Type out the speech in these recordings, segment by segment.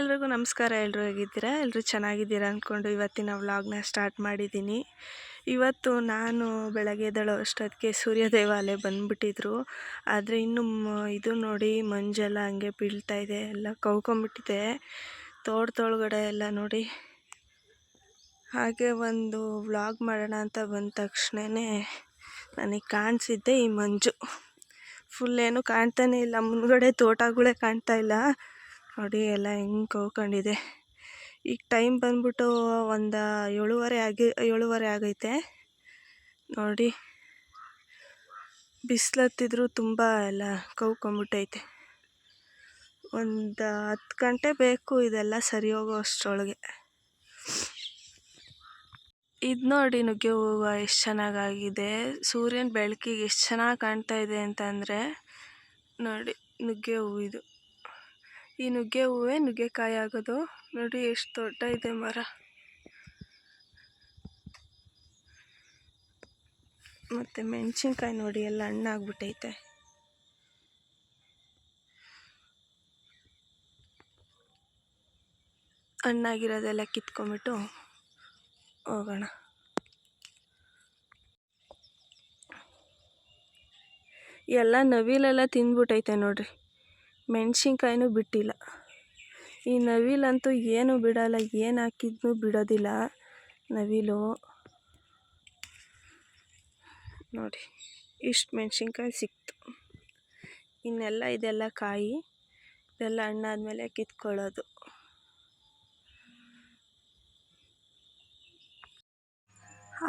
ಎಲ್ರಿಗೂ ನಮಸ್ಕಾರ ಎಲ್ಲರೂ ಹೇಗಿದ್ದೀರಾ? ಎಲ್ಲರೂ ಚೆನ್ನಾಗಿದ್ದೀರಾ ಅಂದ್ಕೊಂಡು ಇವತ್ತಿನ ವ್ಲಾಗ್ನ ಸ್ಟಾರ್ಟ್ ಮಾಡಿದ್ದೀನಿ. ಇವತ್ತು ನಾನು ಬೆಳಗ್ಗೆ ಎದ್ದೇಳೋ ಅಷ್ಟೊತ್ತಿಗೆ ಸೂರ್ಯದೇವ ಅಲ್ಲೇ ಬಂದುಬಿಟ್ಟಿದ್ರು. ಆದರೆ ಇನ್ನು ಇದು ನೋಡಿ ಮಂಜೆಲ್ಲ ಹಂಗೆ ಬೀಳ್ತಾ ಇದೆ, ಎಲ್ಲ ಕವ್ಕೊಂಬಿಟ್ಟಿದೆ. ತೋಟದೊಳಗಡೆ ಎಲ್ಲ ನೋಡಿ. ಹಾಗೆ ಒಂದು ವ್ಲಾಗ್ ಮಾಡೋಣ ಅಂತ ಬಂದ ತಕ್ಷಣವೇ ನನಗೆ ಕಾಣಿಸಿದ್ದೆ ಈ ಮಂಜು. ಫುಲ್ ಏನು ಕಾಣ್ತಾನೇ ಇಲ್ಲ, ಮುಂದ್ಗಡೆ ತೋಟಗಳೇ ಕಾಣ್ತಾ ಇಲ್ಲ. ನೋಡಿ ಎಲ್ಲ ಹೆಂಗೆ ಕವ್ಕೊಂಡಿದೆ ಈಗ ಟೈಮ್ ಬಂದ್ಬಿಟ್ಟು ಒಂದು ಏಳುವರೆ ಆಗಿ, ಏಳುವರೆ ಆಗೈತೆ. ನೋಡಿ, ಬಿಸಿಲತ್ತಿದ್ರು ತುಂಬ ಎಲ್ಲ ಕವ್ಕೊಂಬಿಟ್ಟೈತೆ ಒಂದು ಹತ್ತು ಗಂಟೆ ಬೇಕು ಇದೆಲ್ಲ ಸರಿ ಹೋಗೋ ಅಷ್ಟರೊಳಗೆ. ಇದು ನೋಡಿ ನುಗ್ಗೆ ಹೂವು ಎಷ್ಟು ಚೆನ್ನಾಗಾಗಿದೆ. ಸೂರ್ಯನ ಬೆಳಕಿಗೆ ಎಷ್ಟು ಚೆನ್ನಾಗಿ ಕಾಣ್ತಾ ಇದೆ ಅಂತಂದರೆ ನೋಡಿ, ನುಗ್ಗೆ ಹೂವು ಇದು. ಈ ನುಗ್ಗೆ ಹೂವೇ, ನುಗ್ಗೆಕಾಯಿ ಆಗೋದು. ನೋಡಿ ಎಷ್ಟು ದೊಡ್ಡ ಇದೆ ಮರ. ಮತ್ತು ಮೆಣಸಿನ್ಕಾಯಿ ನೋಡಿ ಎಲ್ಲ ಹಣ್ಣಾಗ್ಬಿಟ್ಟೈತೆ. ಹಣ್ಣಾಗಿರೋದೆಲ್ಲ ಕಿತ್ಕೊಂಬಿಟ್ಟು ಹೋಗೋಣ. ಎಲ್ಲ ನವಿಲೆಲ್ಲ ತಿಂದ್ಬಿಟ್ಟೈತೆ ನೋಡ್ರಿ. ಮೆಣಸಿನ್ಕಾಯಿನೂ ಬಿಟ್ಟಿಲ್ಲ. ಈ ನವಿಲಂತೂ ಏನು ಬಿಡಲ್ಲ, ಏನು ಹಾಕಿದ್ನೂ ಬಿಡೋದಿಲ್ಲ. ನವಿಲು. ನೋಡಿ, ಇಷ್ಟು ಮೆಣಸಿನ್ಕಾಯಿ ಸಿಕ್ತು. ಇನ್ನೆಲ್ಲ ಇದೆಲ್ಲ ಕಾಯಿ, ಇದೆಲ್ಲ ಹಣ್ಣಾದ್ಮೇಲೆ ಕಿತ್ಕೊಳ್ಳೋದು.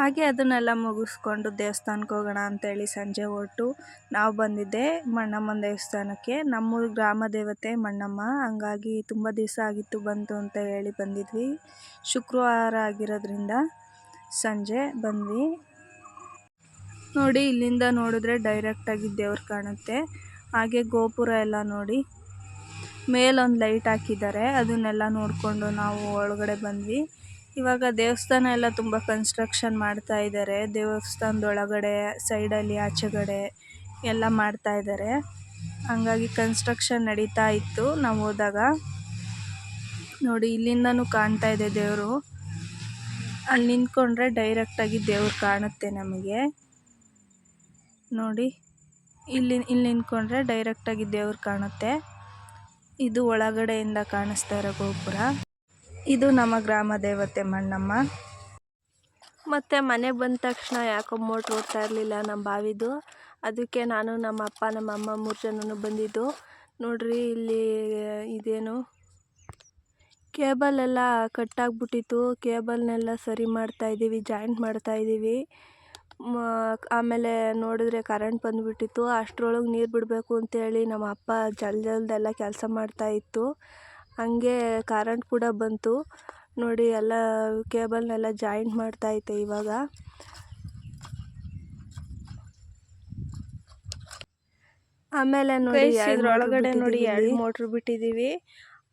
ಹಾಗೆ ಅದನ್ನೆಲ್ಲ ಮುಗಿಸ್ಕೊಂಡು ದೇವಸ್ಥಾನಕ್ಕೆ ಹೋಗೋಣ ಅಂತೇಳಿ ಸಂಜೆ ಹೊರಟು ನಾವು ಬಂದಿದ್ದೆ ಮಣ್ಣಮ್ಮನ ದೇವಸ್ಥಾನಕ್ಕೆ. ನಮ್ಮ ಗ್ರಾಮ ದೇವತೆ ಮಣ್ಣಮ್ಮ. ಹಂಗಾಗಿ ತುಂಬ ದಿವಸ ಆಗಿತ್ತು ಬಂತು ಅಂತ ಹೇಳಿ ಬಂದಿದ್ವಿ. ಶುಕ್ರವಾರ ಆಗಿರೋದ್ರಿಂದ ಸಂಜೆ ಬಂದ್ವಿ. ನೋಡಿ, ಇಲ್ಲಿಂದ ನೋಡಿದ್ರೆ ಡೈರೆಕ್ಟಾಗಿ ದೇವ್ರು ಕಾಣುತ್ತೆ. ಹಾಗೆ ಗೋಪುರ ಎಲ್ಲ ನೋಡಿ, ಮೇಲೊಂದು ಲೈಟ್ ಹಾಕಿದ್ದಾರೆ. ಅದನ್ನೆಲ್ಲ ನೋಡಿಕೊಂಡು ನಾವು ಒಳಗಡೆ ಬಂದ್ವಿ. ಇವಾಗ ದೇವಸ್ಥಾನ ಎಲ್ಲ ತುಂಬ ಕನ್ಸ್ಟ್ರಕ್ಷನ್ ಮಾಡ್ತಾ ಇದ್ದಾರೆ ದೇವಸ್ಥಾನದ ಒಳಗಡೆ ಸೈಡಲ್ಲಿ ಆಚೆಗಡೆ ಎಲ್ಲ ಮಾಡ್ತಾ ಇದ್ದಾರೆ ಹಂಗಾಗಿ ಕನ್ಸ್ಟ್ರಕ್ಷನ್ ನಡೀತಾ ಇತ್ತು. ನಾವು ಹೋದಾಗ ನೋಡಿ ಇಲ್ಲಿಂದನೂ ಕಾಣ್ತಾ ಇದೆ ದೇವರು. ಅಲ್ಲಿ ನಿಂತ್ಕೊಂಡ್ರೆ ಡೈರೆಕ್ಟಾಗಿ ದೇವ್ರು ಕಾಣುತ್ತೆ ನಮಗೆ. ನೋಡಿ, ಇಲ್ಲಿ ಇಲ್ಲಿ ನಿಂತ್ಕೊಂಡ್ರೆ ಡೈರೆಕ್ಟಾಗಿ ದೇವ್ರು ಕಾಣುತ್ತೆ. ಇದು ಒಳಗಡೆಯಿಂದ ಕಾಣಿಸ್ತಾ ಇರೋ ಗೋಪುರ. ಇದು ನಮ್ಮ ಗ್ರಾಮ ದೇವತೆ ಮಣ್ಣಮ್ಮ. ಮತ್ತು ಮನೆ ಬಂದ ತಕ್ಷಣ ಯಾಕೋ ಮೋಟ್ರ್ ಓಡ್ತಾ ಇರಲಿಲ್ಲ ನಮ್ಮ ಬಾವಿದು. ಅದಕ್ಕೆ ನಾನು ನಮ್ಮ ಅಪ್ಪ, ನಮ್ಮ ಅಮ್ಮ ಮೂರು ಜನನು ಬಂದಿದ್ದು. ನೋಡ್ರಿ ಇಲ್ಲಿ ಇದೇನು ಕೇಬಲ್ ಎಲ್ಲ ಕಟ್ಟಾಗ್ಬಿಟ್ಟಿತ್ತು. ಕೇಬಲ್ನೆಲ್ಲ ಸರಿ ಮಾಡ್ತಾ ಇದ್ದೀವಿ, ಜಾಯಿಂಟ್ ಮಾಡ್ತಾ ಇದ್ದೀವಿ. ಆಮೇಲೆ ನೋಡಿದ್ರೆ ಕರೆಂಟ್ ಬಂದುಬಿಟ್ಟಿತ್ತು. ಅಷ್ಟರೊಳಗೆ ನೀರು ಬಿಡಬೇಕು ಅಂತೇಳಿ ನಮ್ಮ ಅಪ್ಪ ಜಲ್ ಜಲ್ದೆಲ್ಲ ಕೆಲಸ ಮಾಡ್ತಾಯಿತ್ತು ಹಂಗೆ ಕರೆಂಟ್ ಕೂಡ ಬಂತು. ನೋಡಿ ಎಲ್ಲ ಕೇಬಲ್ನೆಲ್ಲ ಜಾಯಿಂಟ್ ಮಾಡ್ತಾಯಿದ್ದೆ ಇವಾಗ. ಆಮೇಲೆ ನೋಡಿ ಇದ್ರೊಳಗಡೆ ನೋಡಿ ಎರಡು ಮೋಟ್ರ್ ಬಿಟ್ಟಿದ್ದೀವಿ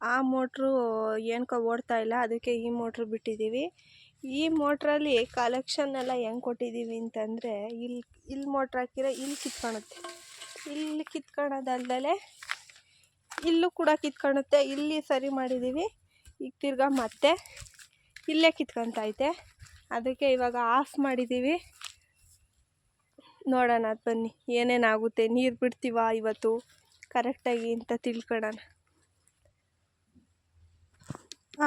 ಆ ಮೋಟ್ರು ಏನಕ್ಕೋ ಓಡ್ತಾ ಇಲ್ಲ ಅದಕ್ಕೆ ಈ ಮೋಟ್ರ್ ಬಿಟ್ಟಿದ್ದೀವಿ ಈ ಮೋಟ್ರಲ್ಲಿ ಕಲೆಕ್ಷನ್ ಎಲ್ಲ ಹೆಂಗೆ ಕೊಟ್ಟಿದ್ದೀವಿ ಅಂತಂದರೆ ಇಲ್ಲಿ ಇಲ್ಲಿ ಮೋಟ್ರ್ ಹಾಕಿದ್ರೆ ಇಲ್ಲಿ ಕಿತ್ಕೊಳುತ್ತೆ ಇಲ್ಲಿ ಕಿತ್ಕೊಳೋದಲ್ದಲೆ ಇಲ್ಲೂ ಕೂಡ ಕಿತ್ಕೊಳುತ್ತೆ ಇಲ್ಲಿ ಸರಿ ಮಾಡಿದ್ದೀವಿ ಈಗ ತಿರ್ಗಾ ಮತ್ತೆ ಇಲ್ಲೇ ಕಿತ್ಕೊತೈತೆ ಅದಕ್ಕೆ ಇವಾಗ ಆಫ್ ಮಾಡಿದ್ದೀವಿ ನೋಡೋಣ, ಅದು ಬನ್ನಿ. ಏನೇನಾಗುತ್ತೆ ನೀರು ಬಿಡ್ತೀವ ಇವತ್ತು? ಕರೆಕ್ಟಾಗಿ ಅಂತ ತಿಳ್ಕೊಳ್ಳೋಣ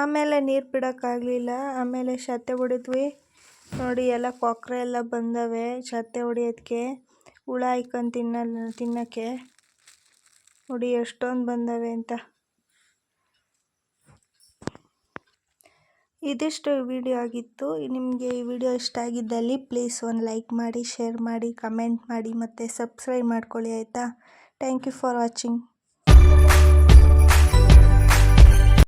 ಆಮೇಲೆ ನೀರು ಬಿಡೋಕ್ಕಾಗಲಿಲ್ಲ. ಆಮೇಲೆ ಶತೆ ಹೊಡಿದ್ವಿ. ನೋಡಿ, ಎಲ್ಲ ಕೊಕ್ಕರೆ ಎಲ್ಲ ಬಂದವೆ. ಸತ್ತೆ ಹೊಡಿಯೋದಕ್ಕೆ ಹುಳ ಇಕ್ಕೊಂಡು ತಿನ್ನಲ್ಲ ತಿನ್ನೋಕ್ಕೆ ನೋಡಿ ಎಷ್ಟೊಂದು ಬಂದವೆ ಅಂತ. ಇದಿಷ್ಟು ವಿಡಿಯೋ ಆಗಿತ್ತು. ನಿಮಗೆ ಈ ವಿಡಿಯೋ ಇಷ್ಟ ಆಗಿದ್ದಲ್ಲಿ ಪ್ಲೀಸ್ ಒಂದು ಲೈಕ್ ಮಾಡಿ, ಶೇರ್ ಮಾಡಿ, ಕಮೆಂಟ್ ಮಾಡಿ ಮತ್ತು ಸಬ್ಸ್ಕ್ರೈಬ್ ಮಾಡ್ಕೊಳ್ಳಿ ಆಯಿತಾ? Thank you for watching.